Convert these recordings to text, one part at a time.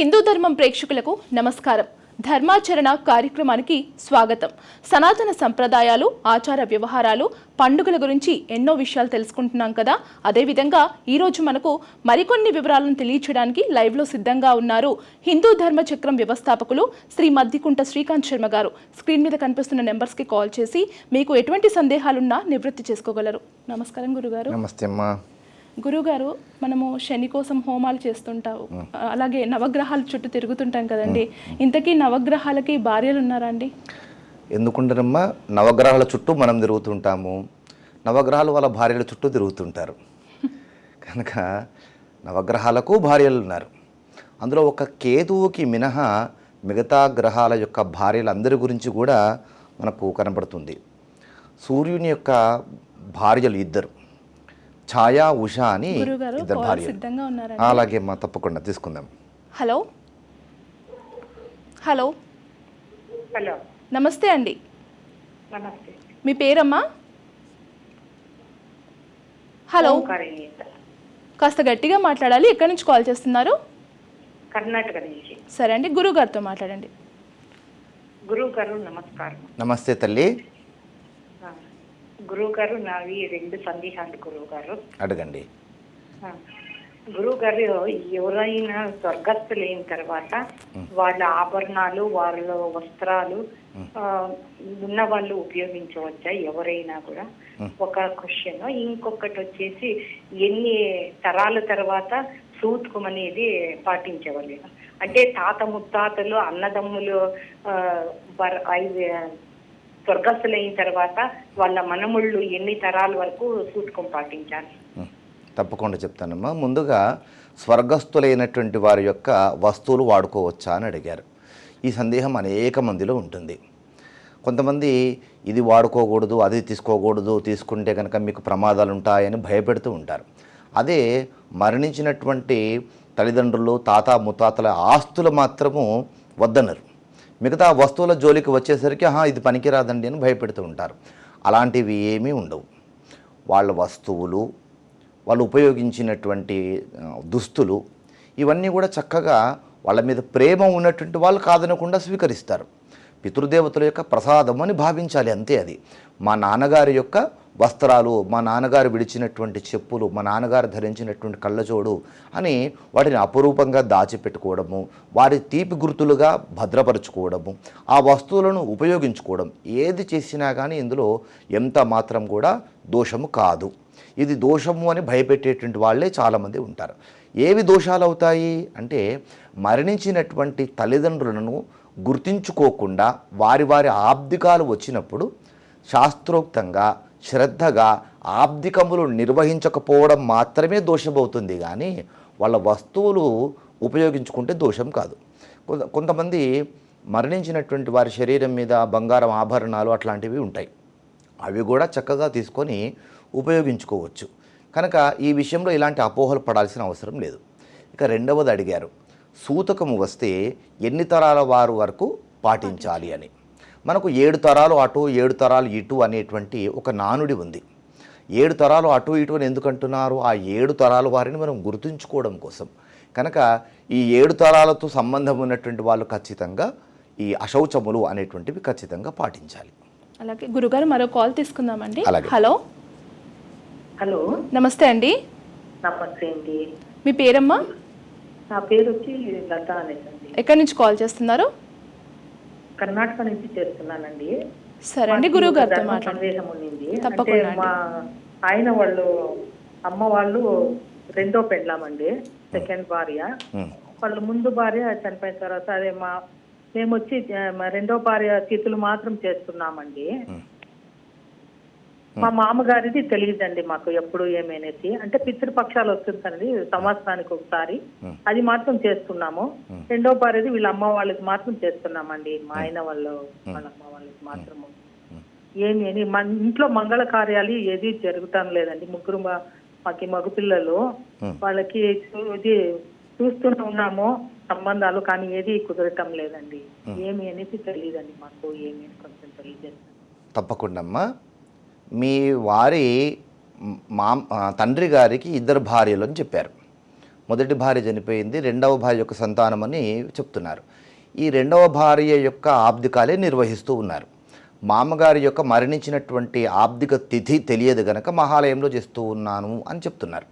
హిందూ ధర్మం ప్రేక్షకులకు నమస్కారం. ధర్మాచరణ కార్యక్రమానికి స్వాగతం. సనాతన సంప్రదాయాలు ఆచార వ్యవహారాలు పండుగల గురించి ఎన్నో విషయాలు తెలుసుకుంటున్నాం కదా. అదేవిధంగా ఈరోజు మనకు మరికొన్ని వివరాలను తెలియచేయడానికి లైవ్లో సిద్ధంగా ఉన్నారు హిందూ ధర్మ చక్రం వ్యవస్థాపకులు శ్రీ మద్దికుంట శ్రీకాంత్ శర్మ గారు. స్క్రీన్ మీద కనిపిస్తున్న నెంబర్స్కి కాల్ చేసి మీకు ఎటువంటి సందేహాలున్నా నివృత్తి చేసుకోగలరు. నమస్కారం గురుగారు. నమస్తే అమ్మా. గురుగారు మనము శని కోసం హోమాలు చేస్తుంటావు. అలాగే నవగ్రహాల చుట్టూ తిరుగుతుంటాం కదండి. ఇంతకీ నవగ్రహాలకి భార్యలు ఉన్నారా అండి? ఎందుకుంటారమ్మా? నవగ్రహాల చుట్టూ మనం తిరుగుతుంటాము. నవగ్రహాలు వాళ్ళ భార్యల చుట్టూ తిరుగుతుంటారు. కనుక నవగ్రహాలకు భార్యలు ఉన్నారు అందులో ఒక కేతువుకి మినహా మిగతా గ్రహాల యొక్క భార్యలందరి గురించి కూడా మనకు కనబడుతుంది. సూర్యుని యొక్క భార్యలు ఇద్దరు. ఛాయా ఉష అని గురుగారు ఇద్దరు ఉన్నారా అలాగే అమ్మా తప్పకుండా తీసుకుందాం. హలో. హలో. హలో. నమస్తే అండి. నమస్తే. మీ పేరమ్మా? హలో. కాస్త గట్టిగా మాట్లాడాలి. ఎక్కడి నుంచి కాల్ చేస్తున్నారు? కర్ణాటక నుంచి. సరే అండి గురువు గారితో మాట్లాడండి. గురువు గారు నమస్కారం. నమస్తే తల్లి. గురువు గారు నావి రెండు సందేహాలు గురువు గారు అడగండి. గురువు గారు ఎవరైనా స్వర్గస్థులైన తర్వాత వాళ్ళ ఆభరణాలు వాళ్ళ వస్త్రాలు ఉన్న వాళ్ళు ఉపయోగించవచ్చా ఎవరైనా కూడా? ఒక క్వశ్చన్. ఇంకొకటి వచ్చేసి ఎన్ని తరాల తర్వాత సూత్కం అనేది పాటించవలేదు అంటే తాత ముత్తాతలు అన్నదమ్ములు ఐదు స్వర్గస్థులైన తర్వాత వాళ్ళ మనముళ్ళు ఎన్ని తరాల వరకు సూతకం పాటించాలి? తప్పకుండా చెప్తానమ్మా. ముందుగా స్వర్గస్థులైనటువంటి వారి యొక్క వస్తువులు వాడుకోవచ్చా అని అడిగారు. ఈ సందేహం అనేక మందిలో ఉంటుంది. కొంతమంది ఇది వాడుకోకూడదు అది తీసుకోకూడదు తీసుకుంటే కనుక మీకు ప్రమాదాలు ఉంటాయని భయపెడుతూ ఉంటారు. అదే మరణించినటువంటి తల్లిదండ్రులు తాత ముత్తాతల ఆస్తులు మాత్రము వద్దన్నారు మిగతా వస్తువుల జోలికి వచ్చేసరికి ఆహా ఇది పనికిరాదండి అని భయపెడుతూ ఉంటారు. అలాంటివి ఏమీ ఉండవు. వాళ్ళ వస్తువులు వాళ్ళు ఉపయోగించినటువంటి దుస్తులు ఇవన్నీ కూడా చక్కగా వాళ్ళ మీద ప్రేమ ఉన్నటువంటి వాళ్ళు కాదనకుండా స్వీకరిస్తారు. పితృదేవతల యొక్క ప్రసాదం అని భావించాలి అంతే అది. మా నాన్నగారి యొక్క వస్త్రాలు మా నాన్నగారు విడిచినటువంటి చెప్పులు మా నాన్నగారు ధరించినటువంటి కళ్ళజోడు అని వాటిని అపురూపంగా దాచిపెట్టుకోవడము వారి తీపి గుర్తులుగా భద్రపరచుకోవడము ఆ వస్తువులను ఉపయోగించుకోవడం ఏది చేసినా కానీ ఇందులో ఎంత మాత్రం కూడా దోషము కాదు. ఇది దోషము అని భయపెట్టేటువంటి వాళ్ళే చాలామంది ఉంటారు. ఏవి దోషాలు అవుతాయి? అంటే మరణించినటువంటి తల్లిదండ్రులను గుర్తించుకోకుండా వారి వారి ఆబ్దికాలు వచ్చినప్పుడు శాస్త్రోక్తంగా శ్రద్ధగా ఆబ్దికములు నిర్వహించకపోవడం మాత్రమే దోషమవుతుంది కానీ వాళ్ళ వస్తువులు ఉపయోగించుకుంటే దోషం కాదు. కొంతమంది మరణించినటువంటి వారి శరీరం మీద బంగారం ఆభరణాలు అట్లాంటివి ఉంటాయి. అవి కూడా చక్కగా తీసుకొని ఉపయోగించుకోవచ్చు. కనుక ఈ విషయంలో ఇలాంటి అపోహలు పడాల్సిన అవసరం లేదు. ఇక రెండవది అడిగారు. సూతకము వస్తే ఎన్ని తరాల వారు వరకు పాటించాలి అని. మనకు ఏడు తరాలు అటు ఏడు తరాలు ఇటు అనేటువంటి ఒక నానుడి ఉంది. ఏడు తరాలు అటు ఇటు అని ఎందుకు అంటున్నారు? ఆ ఏడు తరాల వారిని మనం గుర్తుంచుకోవడం కోసం. కనుక ఈ ఏడు తరాలతో సంబంధం ఉన్నటువంటి వాళ్ళు ఖచ్చితంగా ఈ అశౌచములు అనేటువంటివి ఖచ్చితంగా పాటించాలి. అలాగే గురుగారు మరో కాల్ తీసుకుందామండి. హలో. హలో. నమస్తే అండి. నమస్తే అండి. మీ పేరమ్మా? నా పేరు వచ్చి లత అనేదండి ఎక్కడి నుంచి కాల్ చేస్తున్నారు? కర్ణాటక నుంచి చేస్తున్నానండి. సరే అండి గురువు గారితో సందేహం అంటే తప్పకుండా మా ఆయన వాళ్ళు అమ్మ వాళ్ళు రెండో పెళ్ళామండి సెకండ్ భార్య. వాళ్ళ ముందు భార్య చనిపోయిన తర్వాత అదే మా మేము వచ్చి రెండో భార్య తిథులు మాత్రం చేస్తున్నామండి. మా మామగారిది తెలియదండి మాకు ఎప్పుడు ఏమనేసి అంటే పితృపక్షాలు వస్తుందండి సంవత్సరానికి ఒకసారి. అది మాత్రం చేస్తున్నాము. రెండో భార్యది వీళ్ళ అమ్మ వాళ్ళకి మాత్రం చేస్తున్నామండి. మా ఆయన వాళ్ళు వాళ్ళ అమ్మ వాళ్ళకి మాత్రము. ఏమి అని మన ఇంట్లో మంగళ కార్యాలు ఏది జరుగుతాం లేదండి. ముగ్గురు మా- మాకి మగపిల్లలు. వాళ్ళకి ఇది చూస్తూనే ఉన్నాము. సంబంధాలు కానీ ఏది కుదరటం లేదండి. ఏమి అనేసి తెలియదండి మాకు ఏమి అని కొంచెం తెలియజేస్తాను. తప్పకుండా అమ్మా. మీ వారి మా తండ్రి గారికి ఇద్దరు భార్యలు అని చెప్పారు. మొదటి భార్య చనిపోయింది రెండవ భార్య యొక్క సంతానం అని చెప్తున్నారు. ఈ రెండవ భార్య యొక్క ఆబ్దికాలే నిర్వహిస్తూ ఉన్నారు. మామగారి యొక్క మరణించినటువంటి ఆబ్దిక తిథి తెలియదు గనక మహాలయంలో చేస్తూ ఉన్నాను అని చెప్తున్నారు.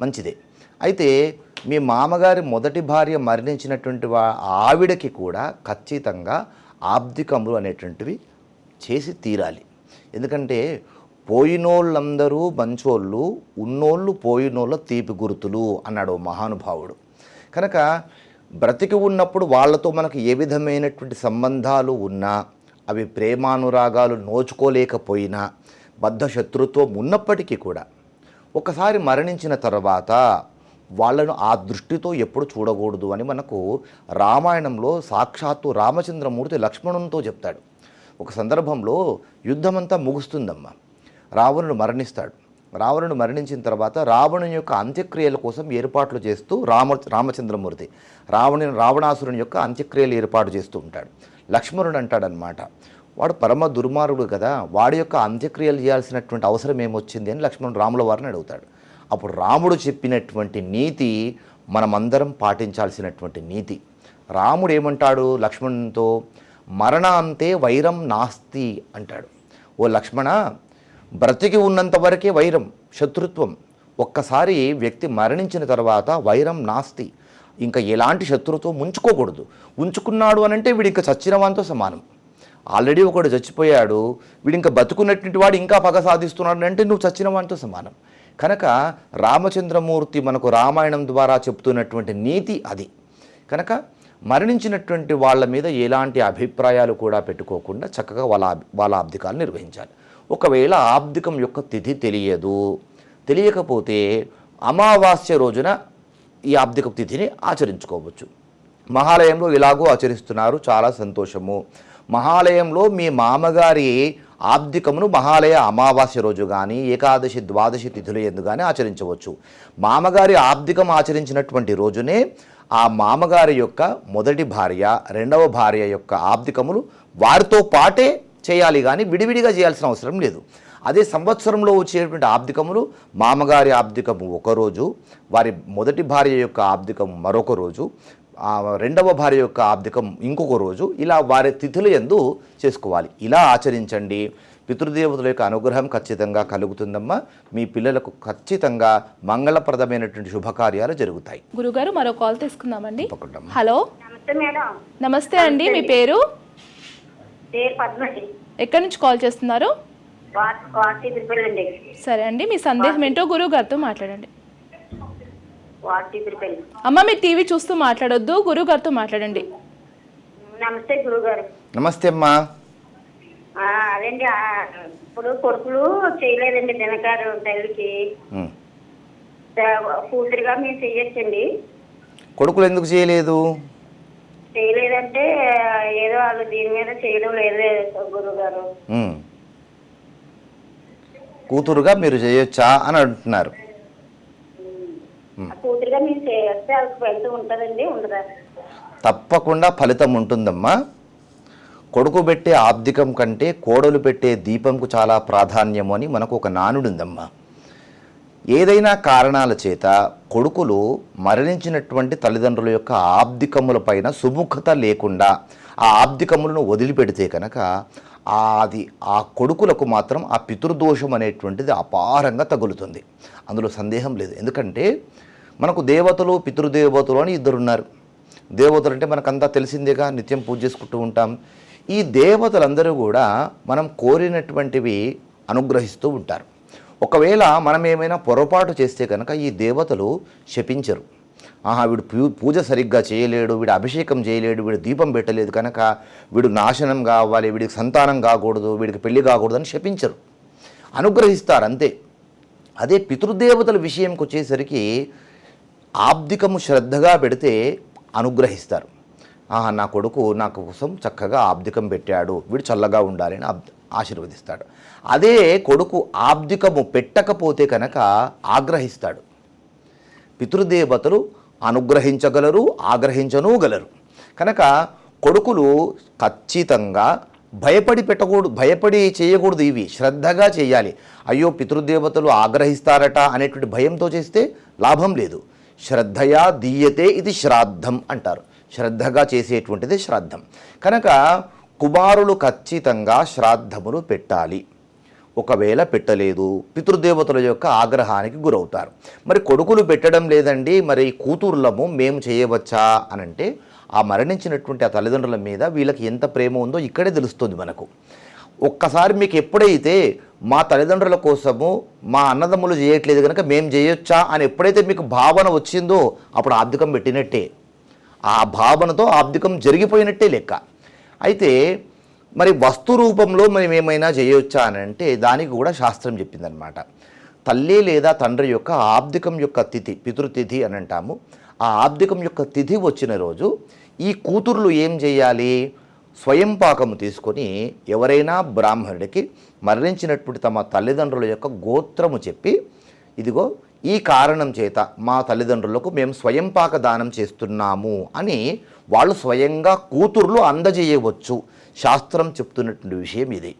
మంచిదే. అయితే మీ మామగారి మొదటి భార్య మరణించినటువంటి వా ఆవిడకి కూడా ఖచ్చితంగా ఆబ్దికములు అనేటువంటివి చేసి తీరాలి. ఎందుకంటే పోయినోళ్ళందరూ మంచోళ్ళు ఉన్నోళ్ళు పోయినోళ్ళ తీపి గుర్తులు అన్నాడు ఓ మహానుభావుడు. కనుక బ్రతికి ఉన్నప్పుడు వాళ్ళతో మనకు ఏ విధమైనటువంటి సంబంధాలు ఉన్నా అవి ప్రేమానురాగాలు నోచుకోలేకపోయినా బద్ధ శత్రుత్వం ఉన్నప్పటికీ కూడా ఒకసారి మరణించిన తర్వాత వాళ్ళను ఆ దృష్టితో ఎప్పుడు చూడకూడదు అని మనకు రామాయణంలో సాక్షాత్తు రామచంద్రమూర్తి లక్ష్మణునితో చెప్తాడు. ఒక సందర్భంలో యుద్ధమంతా ముగుస్తుందమ్మా. రావణుడు మరణిస్తాడు. రావణుడు మరణించిన తర్వాత రావణుని యొక్క అంత్యక్రియల కోసం ఏర్పాట్లు చేస్తూ రామ రామచంద్రమూర్తి రావణుని రావణాసురుని యొక్క అంత్యక్రియలు ఏర్పాటు చేస్తూ ఉంటాడు. లక్ష్మణుడు అంటాడనమాట వాడు పరమ దుర్మార్గుడు కదా వాడి యొక్క అంత్యక్రియలు చేయాల్సినటువంటి అవసరం ఏమొచ్చింది? అని లక్ష్మణుడు రాముల వారిని అడుగుతాడు. అప్పుడు రాముడు చెప్పినటువంటి నీతి మనమందరం పాటించాల్సినటువంటి నీతి. రాముడు ఏమంటాడు లక్ష్మణునితో? మరణాంతే వైరం నాస్తి అంటాడు. ఓ లక్ష్మణ బ్రతికి ఉన్నంత వరకే వైరం శత్రుత్వం. ఒక్కసారి వ్యక్తి మరణించిన తర్వాత వైరం నాస్తి. ఇంకా ఎలాంటి శత్రుత్వం ఉంచుకోకూడదు ఉంచుకున్నాడు అని అంటే వీడు ఇంకా చచ్చినవానితో సమానం. ఆల్రెడీ ఒకడు చచ్చిపోయాడు వీడు ఇంకా బతుకున్నటువంటి వాడు ఇంకా పగ సాధిస్తున్నాడు అంటే నువ్వు చచ్చినవానితో సమానం. కనుక రామచంద్రమూర్తి మనకు రామాయణం ద్వారా చెప్తున్నటువంటి నీతి అది. కనుక మరణించినటువంటి వాళ్ళ మీద ఎలాంటి అభిప్రాయాలు కూడా పెట్టుకోకుండా చక్కగా వాళ్ళ వాళ్ళ అబ్దికాలు నిర్వహించాలి. ఒకవేళ ఆబ్దికం యొక్క తిథి తెలియదు తెలియకపోతే అమావాస్య రోజున ఈ ఆబ్దిక తిథిని ఆచరించుకోవచ్చు. మహాలయంలో ఇలాగూ ఆచరిస్తున్నారు చాలా సంతోషము. మహాలయంలో మీ మామగారి ఆబ్దికమును మహాలయ అమావాస్య రోజు కానీ ఏకాదశి ద్వాదశి తిథులు ఎందు కానీ ఆచరించవచ్చు. మామగారి ఆబ్దికం ఆచరించినటువంటి రోజునే ఆ మామగారి యొక్క మొదటి భార్య రెండవ భార్య యొక్క ఆబ్దికములు వారితో పాటే చేయాలి కానీ విడివిడిగా చేయాల్సిన అవసరం లేదు. అదే సంవత్సరంలో వచ్చేటువంటి ఆబ్దికములు మామగారి ఆబ్దికము ఒకరోజు వారి మొదటి భార్య యొక్క ఆబ్దికం మరొక రోజు ఆ రెండవ భార్య యొక్క ఆబ్దికం ఇంకొక రోజు ఇలా వారి తిథులు ఎందు చేసుకోవాలి. ఇలా ఆచరించండి. పితృదేవతల యొక్క అనుగ్రహం ఖచ్చితంగా కలుగుతుందమ్మా. మీ పిల్లలకు ఖచ్చితంగా మంగళప్రదమైనటువంటి శుభకార్యాలు జరుగుతాయి. గురుగారు మరో కాల్ తీసుకుందామండి. హలో. నమస్తే మేడం. నమస్తే అండి. మీ పేరు? ఎక్కడి నుంచి కాల్ చేస్తున్నారు? వాట్ వాటి తిరుపతి సరే అండి మీ సందేహం ఏంటో గురువు గారితో మాట్లాడండి. అమ్మ మీరు టీవీ చూస్తూ మాట్లాడొద్దు గురువు గారితో మాట్లాడండి. నమస్తే గురుగారు నమస్తే అమ్మా. ఆ, ఇప్పుడు కొడుకులు చేయలేదండి దినకారు తల్లికి కూతురుగా మేము చెయ్యొచ్చండి. కొడుకులు ఎందుకు చేయలేదు? చేయలేదంటే ఏదో వాళ్ళు దీని మీద చేయడం లేదు. కూతురుగా మీరు చేయొచ్చా అని అంటున్నారు. కూతురుగా వాళ్ళకి ఉంటుందండి ఉండదా? తప్పకుండా ఫలితం ఉంటుందమ్మా. కొడుకు పెట్టే ఆబ్దికం కంటే కోడలు పెట్టే దీపంకు చాలా ప్రాధాన్యము అని మనకు ఒక నానుడు ఉందమ్మా ఏదైనా కారణాల చేత కొడుకులు మరణించినటువంటి తల్లిదండ్రుల యొక్క ఆబ్దికముల పైన సుముఖత లేకుండా ఆ ఆబ్దికములను వదిలిపెడితే కనుక అది ఆ కొడుకులకు మాత్రం ఆ పితృదోషం అనేటువంటిది అపారంగా తగులుతుంది. అందులో సందేహం లేదు. ఎందుకంటే మనకు దేవతలు పితృదేవతలు అని ఇద్దరు ఉన్నారు దేవతలు అంటే మనకంతా తెలిసిందేగా నిత్యం పూజ చేసుకుంటూ ఉంటాం. ఈ దేవతలందరూ కూడా మనం కోరినటువంటివి అనుగ్రహిస్తూ ఉంటారు. ఒకవేళ మనం ఏమైనా పొరపాటు చేస్తే కనుక ఈ దేవతలు శపించరు. ఆహా వీడు పూ- పూజ సరిగ్గా చేయలేడు వీడు అభిషేకం చేయలేడు వీడు దీపం పెట్టలేదు కనుక వీడు నాశనం కావాలి వీడికి సంతానం కాకూడదు వీడికి పెళ్ళి కాకూడదు అని శపించరు. అనుగ్రహిస్తారు అంతే అదే పితృదేవతల విషయంకి వచ్చేసరికి ఆబ్దికము శ్రద్ధగా పెడితే అనుగ్రహిస్తారు. ఆహా నా కొడుకు నా కోసం చక్కగా ఆబ్దికం పెట్టాడు వీడు చల్లగా ఉండాలని ఆబ్ ఆశీర్వదిస్తాడు. అదే కొడుకు ఆబ్దికము పెట్టకపోతే కనుక ఆగ్రహిస్తాడు. పితృదేవతలు అనుగ్రహించగలరు ఆగ్రహించను గలరు. కనుక కొడుకులు ఖచ్చితంగా భయపడి పెట్టకూడదు భయపడి చేయకూడదు ఇవి శ్రద్ధగా చేయాలి. అయ్యో పితృదేవతలు ఆగ్రహిస్తారట అనేటువంటి భయంతో చేస్తే లాభం లేదు. శ్రద్ధయా దీయతే ఇది శ్రాద్ధం అంటారు. శ్రద్ధగా చేసేటువంటిది శ్రాద్ధం. కనుక కుమారులు ఖచ్చితంగా శ్రాద్ధములు పెట్టాలి. ఒకవేళ పెట్టలేదు పితృదేవతల యొక్క ఆగ్రహానికి గురవుతారు. మరి కొడుకులు పెట్టడం లేదండి మరి కూతుర్లము మేము చేయవచ్చా అని అంటే ఆ మరణించినటువంటి ఆ తల్లిదండ్రుల మీద వీళ్ళకి ఎంత ప్రేమ ఉందో ఇక్కడే తెలుస్తుంది మనకు. ఒక్కసారి మీకు ఎప్పుడైతే మా తల్లిదండ్రుల కోసము మా అన్నదమ్ములు చేయట్లేదు కనుక మేము చేయొచ్చా అని ఎప్పుడైతే మీకు భావన వచ్చిందో అప్పుడు ఆబ్దికం పెట్టినట్టే. ఆ భావనతో ఆబ్దికం జరిగిపోయినట్టే లెక్క. అయితే మరి వస్తు రూపంలో మనం ఏమైనా చేయొచ్చా అని అంటే దానికి కూడా శాస్త్రం చెప్పిందనమాట తల్లి లేదా తండ్రి యొక్క ఆబ్దికం యొక్క తిథి పితృతిథి అని అంటాము. ఆ ఆబ్దికం యొక్క తిథి వచ్చిన రోజు ఈ కూతుర్లు ఏం చేయాలి? స్వయం పాకము తీసుకొని ఎవరైనా బ్రాహ్మణుడికి మరణించినటువంటి తమ తల్లిదండ్రుల యొక్క గోత్రము చెప్పి ఇదిగో ఈ కారణం చేత మా తల్లిదండ్రులకు మేము స్వయంపాక దానం చేస్తున్నాము అని వాళ్ళు స్వయంగా కూతుర్లు అందజేయవచ్చు. శాస్త్రం చెప్తున్నటువంటి విషయం ఇది.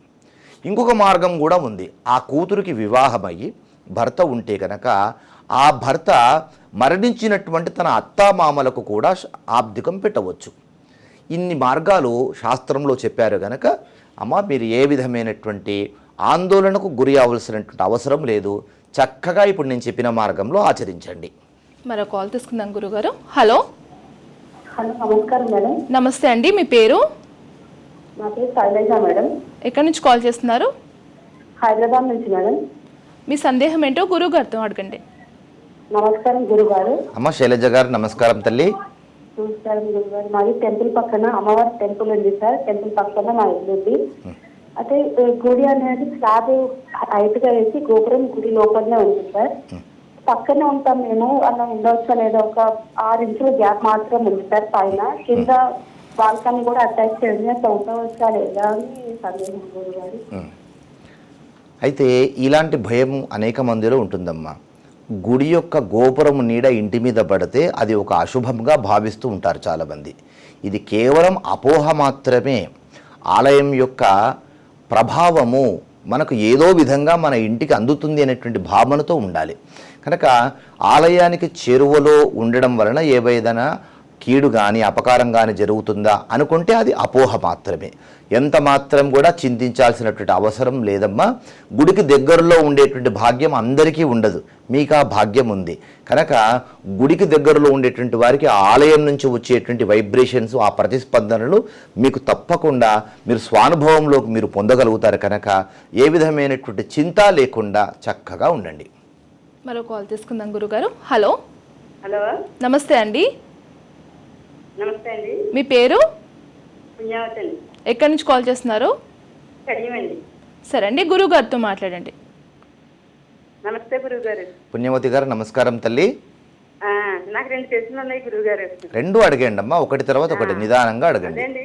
ఇంకొక మార్గం కూడా ఉంది. ఆ కూతురికి వివాహమయ్యి భర్త ఉంటే కనుక ఆ భర్త మరణించినటువంటి తన అత్తామామలకు కూడా ఆబ్దికం పెట్టవచ్చు. ఇన్ని మార్గాలు శాస్త్రంలో చెప్పారు కనుక అమ్మ మీరు ఏ విధమైనటువంటి ఆందోళనకు గురి అవ్వాల్సినటువంటి అవసరం లేదు. చక్కగా ఇప్పుడు నేను చెప్పిన మార్గంలో ఆచరించండి. మరో కాల్ తీసుకుందాం గురుగారు. హలో. హలో నమస్కారం మేడం. నమస్తే అండి మీ పేరు? నా పేరు శైలజ మేడం. ఎక్కడి నుంచి కాల్ చేస్తున్నారు? హైదరాబాద్ నుంచి మేడం. మీ సందేహం ఏంటో గురువు గారితో అడగండి. నమస్కారం గురుగారు అమ్మ శైలజ గారు నమస్కారం తల్లి. నమస్కారం గురుగారు మాది టెంపుల్ పక్కన అమ్మవారి టెంపుల్ ఉంది సార్. టెంపుల్ పక్కన మా ఇల్లు ఉంది. అయితే గుడి అనేది స్లాబ్ హైట్గా వేసి గోపురం గుడి లోపలనే ఉంది సార్. పక్కనే ఉంటాం మేము అలా ఉండవచ్చా లేదా ఒక ఆరు ఇంచుల గ్యాప్ మాత్రం ఉంది సార్ పైన. కింద బాల్కనీ కూడా అటాచ్ చేయండి అట్లా లేదా అని సందేహం గురుగారు అయితే ఇలాంటి భయం అనేక మందిలో ఉంటుందమ్మా. గుడి యొక్క గోపురం నీడ ఇంటి మీద పడితే అది ఒక అశుభంగా భావిస్తూ ఉంటారు చాలామంది. ఇది కేవలం అపోహ మాత్రమే. ఆలయం యొక్క ప్రభావము మనకు ఏదో విధంగా మన ఇంటికి అందుతుంది అనేటువంటి భావనతో ఉండాలి. కనుక ఆలయానికి చేరువలో ఉండడం వలన ఏవైనా కీడు కానీ అపకారం కానీ జరుగుతుందా అనుకుంటే అది అపోహ మాత్రమే. ఎంత మాత్రం కూడా చింతించాల్సినటువంటి అవసరం లేదమ్మా. గుడికి దగ్గరలో ఉండేటువంటి భాగ్యం అందరికీ ఉండదు. మీకు ఆ భాగ్యం ఉంది. కనుక గుడికి దగ్గరలో ఉండేటువంటి వారికి ఆ ఆలయం నుంచి వచ్చేటువంటి వైబ్రేషన్స్ ఆ ప్రతిస్పందనలు మీకు తప్పకుండా మీరు స్వానుభవంలోకి మీరు పొందగలుగుతారు కనుక ఏ విధమైనటువంటి చింత లేకుండా చక్కగా ఉండండి. మరో కాల్ తీసుకుందాం గురుగారు. హలో. హలో. నమస్తే అండి. నమస్తే అండి. మీ పేరు? పుణ్యావతి అండి ఎక్కడి నుంచి కాల్ చేస్తున్నారు? కడియమండి. సరే అండి గురువు గారితో మాట్లాడండి. నమస్తే గురువు గారు. పుణ్యవతి గారు నమస్కారం తల్లి. నాకు రెండు ప్రశ్నలు ఉన్నాయి గురువు గారు. రెండు అడగండి అమ్మా ఒకటి తర్వాత ఒకటి నిదానంగా అడగండి.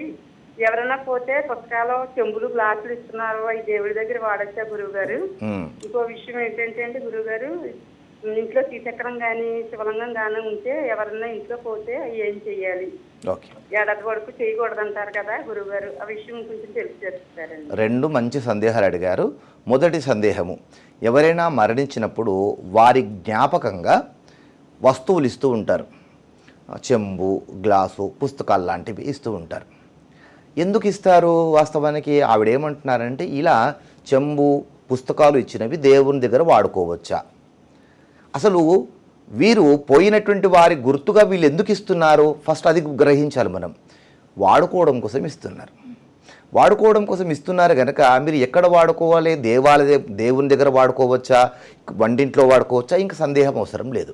ఎవరైనా పోతే పుస్తకాలు చెంబులు గ్లాసులు ఇస్తున్నారు ఈ దేవుడి దగ్గర వాడచ్చా గురువు గారు. ఇంకో విషయం ఏంటంటే అండి గురువు గారు ఇంట్లో శ్రీచక్రం కానీ శివలింగం కానీ ఉంటే ఎవరన్నా ఇంట్లో పోతే అవి ఏం చెయ్యాలి? ఓకే. ఏడాది వరకు చేయకూడదు అంటారు కదా గురువు గారు ఆ విషయం కొంచెం తెలిసి చెప్తారండి రెండు మంచి సందేహాలు అడిగారు. మొదటి సందేహము ఎవరైనా మరణించినప్పుడు వారి జ్ఞాపకంగా వస్తువులు ఇస్తూ ఉంటారు. చెంబు గ్లాసు పుస్తకాలు లాంటివి ఇస్తూ ఉంటారు. ఎందుకు ఇస్తారు వాస్తవానికి? ఆవిడ ఏమంటున్నారంటే ఇలా చెంబు పుస్తకాలు ఇచ్చినవి దేవుని దగ్గర వాడుకోవచ్చా? అసలు వీరు పోయినటువంటి వారి గుర్తుగా వీళ్ళు ఎందుకు ఇస్తున్నారు? ఫస్ట్ అది గ్రహించాలి మనం. వాడుకోవడం కోసం ఇస్తున్నారు. వాడుకోవడం కోసం ఇస్తున్నారు కనుక మీరు ఎక్కడ వాడుకోవాలి? దేవాలయ దేవుని దగ్గర వాడుకోవచ్చా? వంటింట్లో వాడుకోవచ్చా? ఇంకా సందేహం అవసరం లేదు.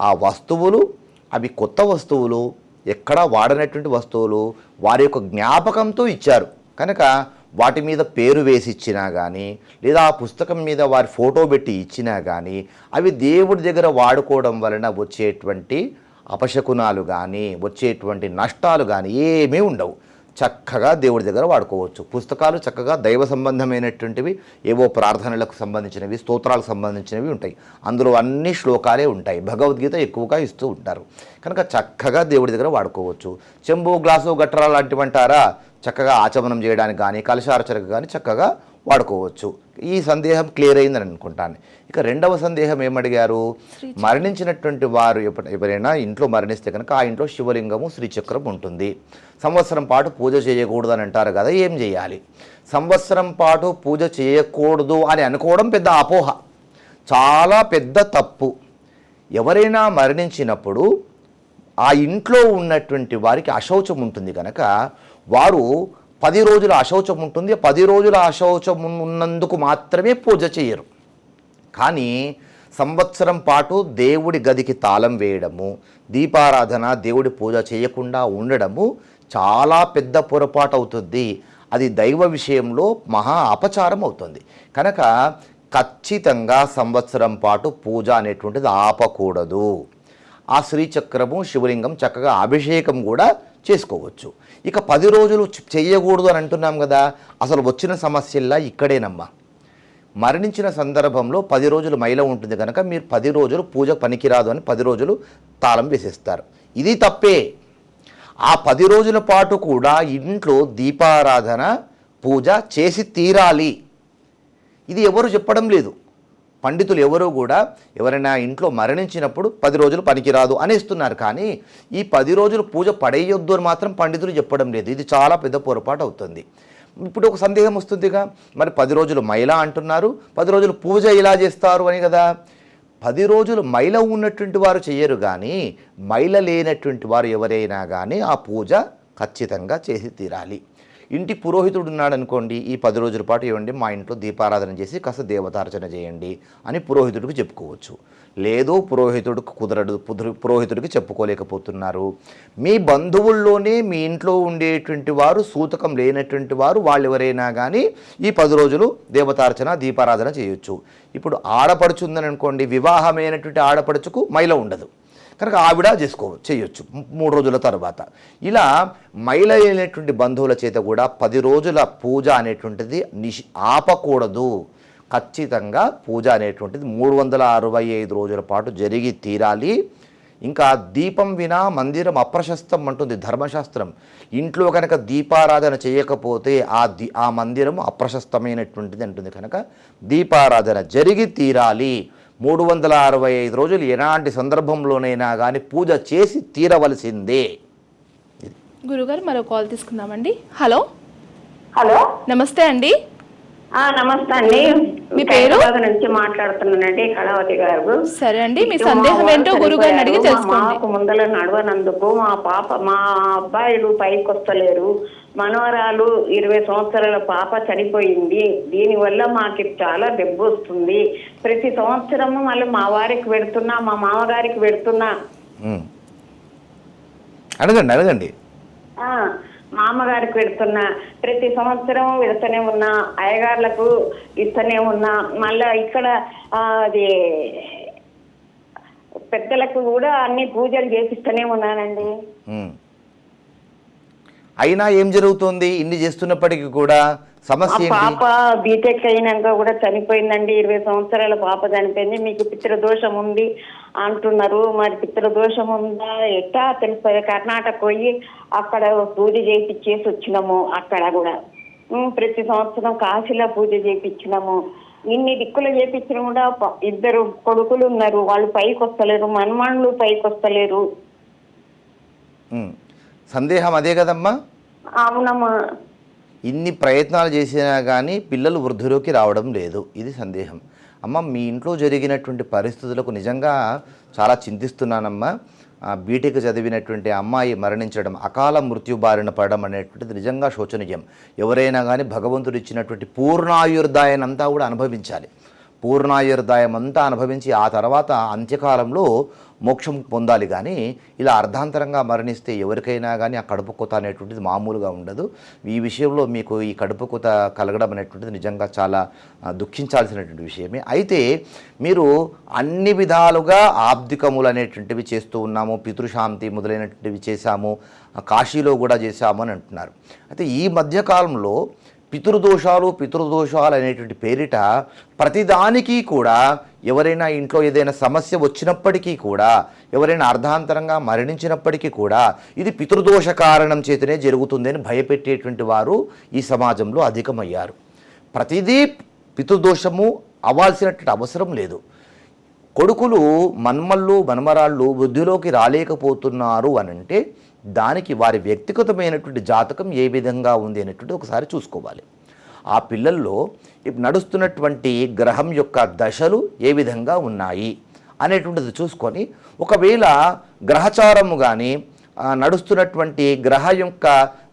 ఆ వస్తువులు అవి కొత్త వస్తువులు ఎక్కడా వాడనటువంటి వస్తువులు వారి యొక్క జ్ఞాపకంతో ఇచ్చారు. కనుక వాటి మీద పేరు వేసి ఇచ్చినా కానీ లేదా ఆ పుస్తకం మీద వారి ఫోటో పెట్టి ఇచ్చినా కానీ అవి దేవుడి దగ్గర వాడుకోవడం వలన వచ్చేటువంటి అపశకునాలు కానీ వచ్చేటువంటి నష్టాలు కానీ ఏమీ ఉండవు. చక్కగా దేవుడి దగ్గర వాడుకోవచ్చు. పుస్తకాలు చక్కగా దైవ సంబంధమైనటువంటివి ఏవో ప్రార్థనలకు సంబంధించినవి స్తోత్రాలకు సంబంధించినవి ఉంటాయి. అందులో అన్ని శ్లోకాలే ఉంటాయి. భగవద్గీత ఎక్కువగా ఇస్తూ ఉంటారు. కనుక చక్కగా దేవుడి దగ్గర వాడుకోవచ్చు. చెంబు గ్లాసు గట్రా లాంటివి అంటారా చక్కగా ఆచమనం చేయడానికి కానీ కలశార్చనకు కానీ చక్కగా వాడుకోవచ్చు. ఈ సందేహం క్లియర్ అయిందని అనుకుంటాను. ఇక రెండవ సందేహం ఏమడిగారు? మరణించినటువంటి వారు ఎవరైనా ఇంట్లో మరణిస్తే కనుక ఆ ఇంట్లో శివలింగము శ్రీచక్రం ఉంటుంది. సంవత్సరం పాటు పూజ చేయకూడదు అని అంటారు కదా ఏం చేయాలి? సంవత్సరం పాటు పూజ చేయకూడదు అని అనుకోవడం పెద్ద అపోహ. చాలా పెద్ద తప్పు. ఎవరైనా మరణించినప్పుడు ఆ ఇంట్లో ఉన్నటువంటి వారికి అశౌచం ఉంటుంది కనుక వారు పది రోజుల అశౌచం ఉంటుంది పది రోజుల అశౌచం ఉన్నందుకు మాత్రమే పూజ చేయరు. కానీ సంవత్సరం పాటు దేవుడి గదికి తాళం వేయడము దీపారాధన దేవుడి పూజ చేయకుండా ఉండడము చాలా పెద్ద పొరపాటు అవుతుంది. అది దైవ విషయంలో మహా అపచారం అవుతుంది. కనుక ఖచ్చితంగా సంవత్సరం పాటు పూజ అనేటువంటిది ఆపకూడదు. ఆ శ్రీచక్రము శివలింగం చక్కగా అభిషేకం కూడా చేసుకోవచ్చు. ఇక పది రోజులు చేయకూడదు అని అంటున్నాం కదా అసలు వచ్చిన సమస్యల్లా ఇక్కడేనమ్మా. మరణించిన సందర్భంలో పది రోజులు మైల ఉంటుంది కనుక మీరు పది రోజులు పూజ పనికిరాదు అని పది రోజులు తాళం వేసేస్తారు. ఇది తప్పే. ఆ పది రోజుల పాటు కూడా ఇంట్లో దీపారాధన పూజ చేసి తీరాలి. ఇది ఎవరు చెప్పడం లేదు. పండితులు ఎవరూ కూడా ఎవరైనా ఇంట్లో మరణించినప్పుడు పది రోజులు పనికిరాదు అనేస్తున్నారు కానీ ఈ పది రోజులు పూజ పడేయొద్దు అని మాత్రం పండితులు చెప్పడం లేదు. ఇది చాలా పెద్ద పొరపాటు అవుతుంది. ఇప్పుడు ఒక సందేహం వస్తుందిగా. మరి పది రోజులు మైల అంటున్నారు. పది రోజులు పూజ ఇలా చేస్తారు అని కదా. పది రోజులు మైల ఉన్నటువంటి వారు చేయరు కానీ మైల లేనటువంటి వారు ఎవరైనా కానీ ఆ పూజ ఖచ్చితంగా చేసి తీరాలి. ఇంటి పురోహితుడు ఉన్నాడు అనుకోండి ఈ పది రోజుల పాటు ఇవ్వండి మా ఇంట్లో దీపారాధన చేసి కాస్త దేవతార్చన చేయండి అని పురోహితుడికి చెప్పుకోవచ్చు. లేదు పురోహితుడికి కుదరడు పురోహితుడికి చెప్పుకోలేకపోతున్నారు. మీ బంధువుల్లోనే మీ ఇంట్లో ఉండేటువంటి వారు సూతకం లేనటువంటి వారు వాళ్ళు ఎవరైనా కానీ ఈ పది రోజులు దేవతార్చన దీపారాధన చేయొచ్చు. ఇప్పుడు ఆడపడుచు ఉందని అనుకోండి వివాహమైనటువంటి ఆడపడుచుకు మైల ఉండదు. కనుక ఆవిడ చేసుకో చేయొచ్చు. మూడు రోజుల తర్వాత. ఇలా మహిళ అయినటువంటి బంధువుల చేత కూడా పది రోజుల పూజ అనేటువంటిది నిష్ ఆపకూడదు. ఖచ్చితంగా పూజ అనేటువంటిది మూడు వందల అరవై ఐదు రోజుల పాటు జరిగి తీరాలి. ఇంకా దీపం వినా మందిరం అప్రశస్తం అంటుంది ధర్మశాస్త్రం. ఇంట్లో కనుక దీపారాధన చేయకపోతే ఆ ది ఆ మందిరం అప్రశస్తమైనటువంటిది అంటుంది కనుక దీపారాధన జరిగి తీరాలి. మూడు వందల అరవై ఐదు రోజులు ఎలాంటి సందర్భంలోనైనా కానీ పూజ చేసి తీరవలసిందే. గురుగారు మరో కాల్ తీసుకుందామండి. హలో? హలో? నమస్తే అండి. ఆ నమస్తే అండి. మీ పేరు? నుంచి మాట్లాడుతున్నానండి కళావతి గారు. సరే అండి మీ సందేహం ఏంటో గురుగారిని అడిగి. తెలుసుకోండి. మాకు ముందర నడవనందుకు మా పాప మా అబ్బాయిలు పైకి వస్తలేరు మనవరాలు ఇరవై సంవత్సరాల పాప చనిపోయింది. దీనివల్ల మాకు చాలా దెబ్బ వస్తుంది. ప్రతి సంవత్సరము మళ్ళీ మా వారికి పెడుతున్నా మా మామగారికి పెడుతున్నా. అడగండి అడగండి. ఆ, మా అమ్మగారికి పెడుతున్నా. ప్రతి సంవత్సరం వెళ్తూనే ఉన్నా అయ్యగార్లకు ఇస్తూనే ఉన్నా. మళ్ళా ఇక్కడ అది పెద్దలకు కూడా అన్ని పూజలు చేపిస్తూనే ఉన్నానండి. అయినా ఏం జరుగుతుంది? ఇన్ని చేస్తున్నప్పటికీ కూడా సమస్య పాప బీటెక్ అయినాక కూడా చనిపోయిందండి. ఇరవై సంవత్సరాల పాప చనిపోయింది. మీకు పితృదోషం ఉంది అంటున్నారు. మరి పితృదోషం ఉందా? ఎట్టా తెలుస్తుంది? కర్ణాటక పోయి అక్కడ పూజ చేయించేసి వచ్చినాము అక్కడ కూడా. ప్రతి సంవత్సరం కాశీలో పూజ చేయించినాము ఇన్ని దిక్కులు చేయించిన కూడా ఇద్దరు కొడుకులు ఉన్నారు. వాళ్ళు పైకి వస్తలేరు మనమానులు పైకి వస్తలేరు. సందేహం అదే కదమ్మా? అవునమ్మా. ఇన్ని ప్రయత్నాలు చేసినా కానీ పిల్లలు వృద్ధిలోకి రావడం లేదు. ఇది సందేహం. అమ్మ మీ ఇంట్లో జరిగినటువంటి పరిస్థితులకు నిజంగా చాలా చింతిస్తున్నానమ్మా. ఆ, బీటెక్ చదివినటువంటి అమ్మాయి మరణించడం అకాల మృత్యు బారిన పడడం అనేటువంటిది నిజంగా శోచనీయం. ఎవరైనా కానీ భగవంతుడు ఇచ్చినటువంటి పూర్ణాయుర్దాయనంతా కూడా అనుభవించాలి. పూర్ణాయుర్దాయం అంతా అనుభవించి ఆ తర్వాత అంత్యకాలంలో మోక్షం పొందాలి కానీ ఇలా అర్ధాంతరంగా మరణిస్తే ఎవరికైనా కానీ ఆ కడుపు కొత అనేటువంటిది మామూలుగా ఉండదు. ఈ విషయంలో మీకు ఈ కడుపు కొత కలగడం అనేటువంటిది నిజంగా చాలా దుఃఖించాల్సినటువంటి విషయమే. అయితే మీరు అన్ని విధాలుగా ఆబ్దికములు అనేటువంటివి చేస్తూ ఉన్నాము పితృశాంతి మొదలైనటువంటివి చేశాము కాశీలో కూడా చేశాము అని అంటున్నారు. అయితే ఈ మధ్యకాలంలో పితృదోషాలు పితృదోషాలు అనేటువంటి పేరిట ప్రతిదానికి కూడా ఎవరైనా ఇంట్లో ఏదైనా సమస్య వచ్చినప్పటికీ కూడా ఎవరైనా అర్ధాంతరంగా మరణించినప్పటికీ కూడా ఇది పితృదోష కారణం చేతనే జరుగుతుందని భయపెట్టేటువంటి వారు ఈ సమాజంలో అధికమయ్యారు. ప్రతిదీ పితృదోషము అవ్వాల్సినటువంటి అవసరం లేదు. కొడుకులు మన్మళ్ళు మన్మరాళ్ళు వృద్ధిలోకి రాలేకపోతున్నారు అనంటే దానికి వారి వ్యక్తిగతమైనటువంటి జాతకం ఏ విధంగా ఉంది అనేటువంటి ఒకసారి చూసుకోవాలి. ఆ పిల్లల్లో నడుస్తున్నటువంటి గ్రహం యొక్క దశలు ఏ విధంగా ఉన్నాయి అనేటువంటిది చూసుకొని ఒకవేళ గ్రహచారము కానీ నడుస్తున్నటువంటి గ్రహ యొక్క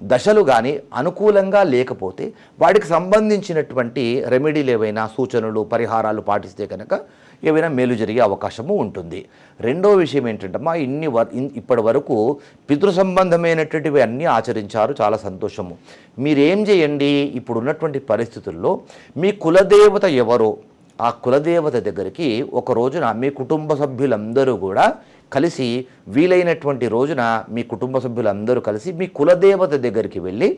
దశలు కానీ అనుకూలంగా లేకపోతే వాటికి సంబంధించినటువంటి రెమెడీలు ఏవైనా సూచనలు పరిహారాలు పాటిస్తే కనుక ఏవైనా మేలు జరిగే అవకాశము ఉంటుంది. రెండో విషయం ఏంటంటే ఇన్ని వర్ ఇప్పటి వరకు పితృ సంబంధమైనటువంటివి అన్నీ ఆచరించారు చాలా సంతోషము. మీరేం చేయండి ఇప్పుడు ఉన్నటువంటి పరిస్థితుల్లో మీ కులదేవత ఎవరో ఆ కులదేవత దగ్గరికి ఒక రోజున మీ కుటుంబ సభ్యులందరూ కూడా కలిసి వీలైనటువంటి రోజున మీ కుటుంబ సభ్యులందరూ కలిసి మీ కులదేవత దగ్గరికి వెళ్ళి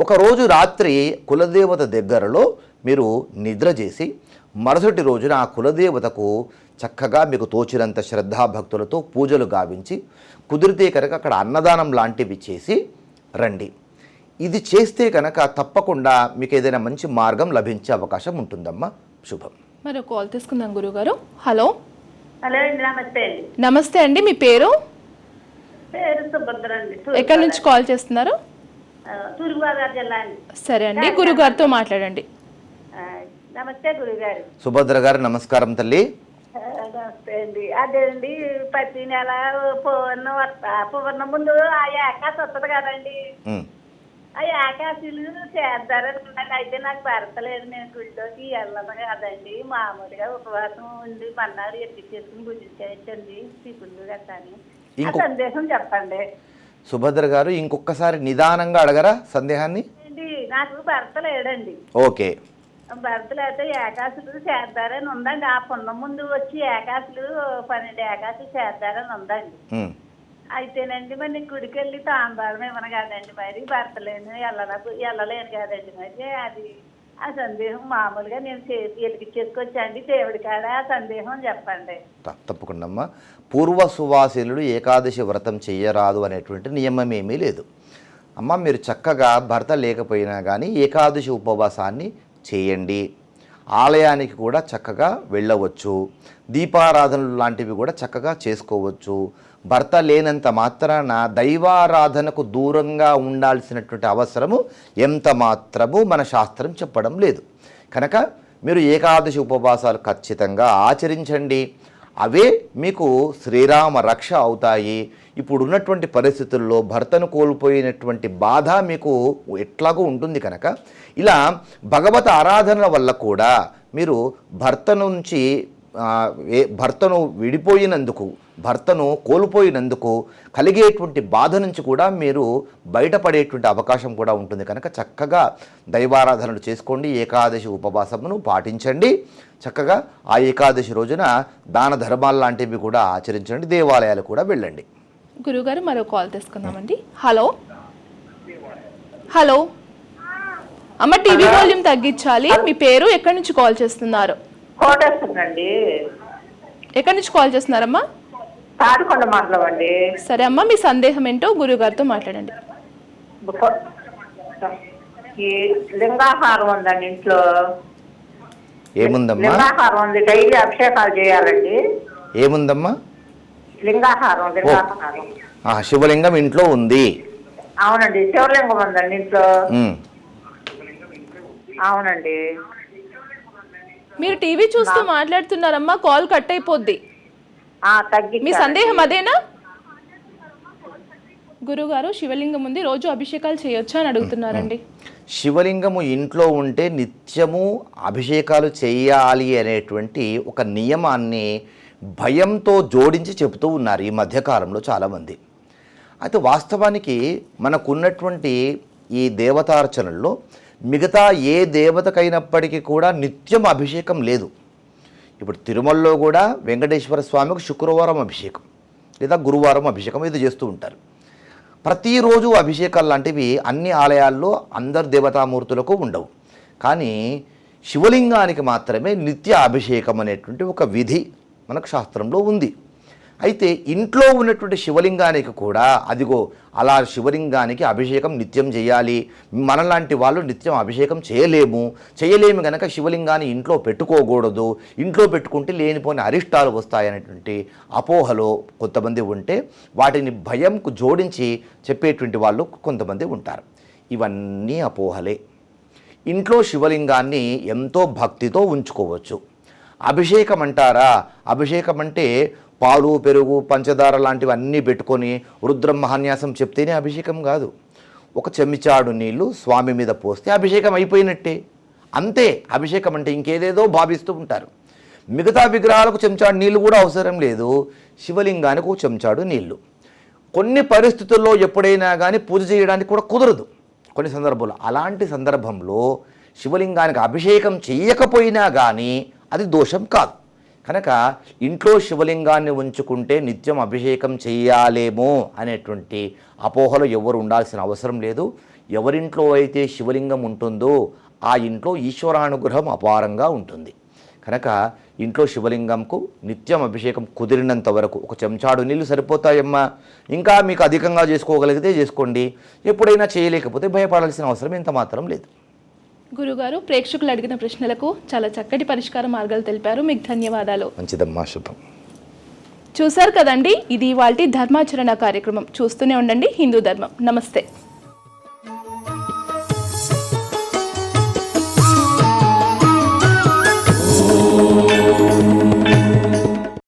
ఒకరోజు రాత్రి కులదేవత దగ్గరలో మీరు నిద్ర చేసి మరుసటి రోజున ఆ కులదేవతకు చక్కగా మీకు తోచినంత శ్రద్ధాభక్తులతో పూజలు గావించి కుదిరితే కనుక అక్కడ అన్నదానం లాంటివి చేసి రండి. ఇది చేస్తే కనుక తప్పకుండా మీకు ఏదైనా మంచి మార్గం లభించే అవకాశం ఉంటుందమ్మా. శుభం. మరో కాల్ తీసుకుందాం గురుగారు. హలో. హలో నమస్తే అండి. నమస్తే అండి మీ పేరు? పేరు సుభద్ర అండి ఎక్కడి నుంచి కాల్ చేస్తున్నారు? తూర్పుగోదావరి జిల్లా అండి. సరే అండి గురుగారితో మాట్లాడండి. నమస్తే గురుగారు. సుభద్ర గారు నమస్కారం తల్లి. నమస్తే అండి. అదే అండి ప్రతి నెల పూర్ణ పూర్ణ ముందు ఆ ఏకాశి వస్తుంది కదండి. ఆ ఏకాశీలు చేద్దారనుకున్నాను అయితే నాకు భర్తలేదు నేను గుడిలోకి వెళ్ళను కదండి. మామూలుగా ఉపవాసం ఉండి పన్నాడు ఎత్తిచ్చేసుకుని భుజించండి టిఫిన్లు గట్టాని ఆ సందేశం చెప్పండి. సుభద్ర గారు ఇంకొకసారి నిదానంగా అడగరా సందేహాన్ని? నాకు భర్త లేడండి ఓకే. భర్తలు అయితే ఏకాశులు చేద్దారని ఉందండి. ఆ పున్న ముందు వచ్చి ఏకాశులు పన్నెండు ఏకాశులు చేద్దారని ఉందండి. అయితేనండి మరి నేను గుడికి వెళ్ళి తాంబారం ఇవ్వను కదండి మరి. భర్తలేను వెళ్ళన వెళ్ళలేను కదండి మరి. అది ఆ సందేహం మామూలుగా నేను చేసి వెలిగించేసుకొచ్చండి దేవుడి కాడ ఆ సందేహం చెప్పండి. తప్పకుండా అమ్మా. పూర్వ సువాసినుడు ఏకాదశి వ్రతం చెయ్యరాదు అనేటువంటి నియమం ఏమీ లేదు. అమ్మ మీరు చక్కగా భర్త లేకపోయినా కానీ ఏకాదశి ఉపవాసాన్ని చేయండి. ఆలయానికి కూడా చక్కగా వెళ్ళవచ్చు. దీపారాధనలు లాంటివి కూడా చక్కగా చేసుకోవచ్చు. భర్త లేనంత మాత్రాన దైవారాధనకు దూరంగా ఉండాల్సినటువంటి అవసరము ఎంత మాత్రము మన శాస్త్రం చెప్పడం లేదు. కనుక మీరు ఏకాదశి ఉపవాసాలు ఖచ్చితంగా ఆచరించండి. అవే మీకు శ్రీరామ రక్ష అవుతాయి. ఇప్పుడు ఉన్నటువంటి పరిస్థితుల్లో భర్తను కోల్పోయినటువంటి బాధ మీకు ఎట్లాగో ఉంటుంది కనుక ఇలా భగవత ఆరాధనల వల్ల కూడా మీరు భర్త నుంచి భర్తను విడిపోయినందుకు భర్తను కోల్పోయినందుకు కలిగేటువంటి బాధ నుంచి కూడా మీరు బయటపడేటువంటి అవకాశం కూడా ఉంటుంది. కనుక చక్కగా దైవారాధనలు చేసుకోండి ఏకాదశి ఉపవాసమును పాటించండి. చక్కగా ఆ ఏకాదశి రోజున దాన ధర్మాలు లాంటివి కూడా ఆచరించండి దేవాలయాలు కూడా వెళ్ళండి. గురుగారు మరో కాల్ తీసుకుందామండి. హలో. హలో. అమ్మ టీవీ వాల్యూమ్ తగ్గించాలి. మీ పేరు ఎక్కడి నుంచి కాల్ చేస్తున్నారు? కోటేస్తుందండి ఎక్కడి నుంచి కాల్ చేస్తున్నారమ్మా? తాడికొండ అండి. సరే అమ్మా మీ సందేహం ఏంటో గురుగారితో మాట్లాడండి. ఈ లింగాహారం ఉందండి ఇంట్లో. ఏముందమ్మా? లింగాహారం ఉంది. డైలీ అభిషేకాలు చేయాలండి. ఏముందమ్మా? లింగాహారం లింగాహారం. ఆ, శివలింగం ఇంట్లో ఉంది. అవునండి శివలింగం ఉందండి ఇంట్లో. అవునండి. మీరు టీవీ చూస్తూ మాట్లాడుతున్నారమ్మా కాల్ కట్ అయిపోద్ది మీ సందేహం అదేనా? గురుగారు శివలింగం ఉంది రోజు అభిషేకాలు చేయొచ్చా అని అడుగుతున్నారండి. శివలింగము ఇంట్లో ఉంటే నిత్యము అభిషేకాలు చేయాలి అనేటువంటి ఒక నియమాన్ని భయంతో జోడించి చెబుతూ ఉన్నారు ఈ మధ్యకాలంలో చాలామంది. అయితే వాస్తవానికి మనకున్నటువంటి ఈ దేవతార్చనల్లో మిగతా ఏ దేవతకైనప్పటికీ కూడా నిత్యం అభిషేకం లేదు. ఇప్పుడు తిరుమలలో కూడా వెంకటేశ్వర స్వామికి శుక్రవారం అభిషేకం లేదా గురువారం అభిషేకం ఇది చేస్తూ ఉంటారు. ప్రతిరోజు అభిషేకాలు లాంటివి అన్ని ఆలయాల్లో అందరు దేవతామూర్తులకు ఉండవు. కానీ శివలింగానికి మాత్రమే నిత్య అభిషేకం అనేటువంటి ఒక విధి మనకు శాస్త్రంలో ఉంది. అయితే ఇంట్లో ఉన్నటువంటి శివలింగానికి కూడా అదిగో అలా శివలింగానికి అభిషేకం నిత్యం చేయాలి. మనలాంటి వాళ్ళు నిత్యం అభిషేకం చేయలేము. చేయలేము కనుక శివలింగాన్ని ఇంట్లో పెట్టుకోకూడదు. ఇంట్లో పెట్టుకుంటే లేనిపోని అరిష్టాలు వస్తాయనేటువంటి అపోహలో కొంతమంది ఉంటే వాటిని భయంకు జోడించి చెప్పేటువంటి వాళ్ళు కొంతమంది ఉంటారు. ఇవన్నీ అపోహలే. ఇంట్లో శివలింగాన్ని ఎంతో భక్తితో ఉంచుకోవచ్చు. అభిషేకం అంటారా? అభిషేకం అంటే పాలు పెరుగు పంచదార లాంటివి అన్నీ పెట్టుకొని రుద్రం మహాన్యాసం చెప్తేనే అభిషేకం కాదు. ఒక చెంచాడు నీళ్ళు స్వామి మీద పోస్తే అభిషేకం అయిపోయినట్టే. అంతే అభిషేకం అంటే ఇంకేదేదో భావిస్తూ ఉంటారు. మిగతా విగ్రహాలకు చెంచాడు నీళ్ళు కూడా అవసరం లేదు. శివలింగానికి ఒక చెంచాడు నీళ్ళు. కొన్ని పరిస్థితుల్లో ఎప్పుడైనా కానీ పూజ చేయడానికి కూడా కుదరదు. కొన్ని సందర్భాలు అలాంటి సందర్భంలో శివలింగానికి అభిషేకం చేయకపోయినా కానీ అది దోషం కాదు. కనుక ఇంట్లో శివలింగాన్ని ఉంచుకుంటే నిత్యం అభిషేకం చేయాలేమో అనేటువంటి అపోహలు ఎవరు ఉండాల్సిన అవసరం లేదు. ఎవరింట్లో అయితే శివలింగం ఉంటుందో ఆ ఇంట్లో ఈశ్వరానుగ్రహం అపారంగా ఉంటుంది. కనుక ఇంట్లో శివలింగంకు నిత్యం అభిషేకం కుదిరినంత వరకు ఒక చెంచాడు నీళ్ళు సరిపోతాయమ్మా. ఇంకా మీకు అధికంగా చేసుకోగలిగితే చేసుకోండి. ఎప్పుడైనా చేయలేకపోతే భయపడాల్సిన అవసరం ఇంత మాత్రం లేదు. గురుగారు ప్రేక్షకులు అడిగిన ప్రశ్నలకు చాలా చక్కటి పరిష్కార మార్గాలు తెలిపారు. మీకు ధన్యవాదాలు. మంచిదమ్మా శుభం. చూశారు కదండి ఇది వాళ్ళ ధర్మాచరణ కార్యక్రమం. చూస్తూనే ఉండండి హిందూ ధర్మం. నమస్తే.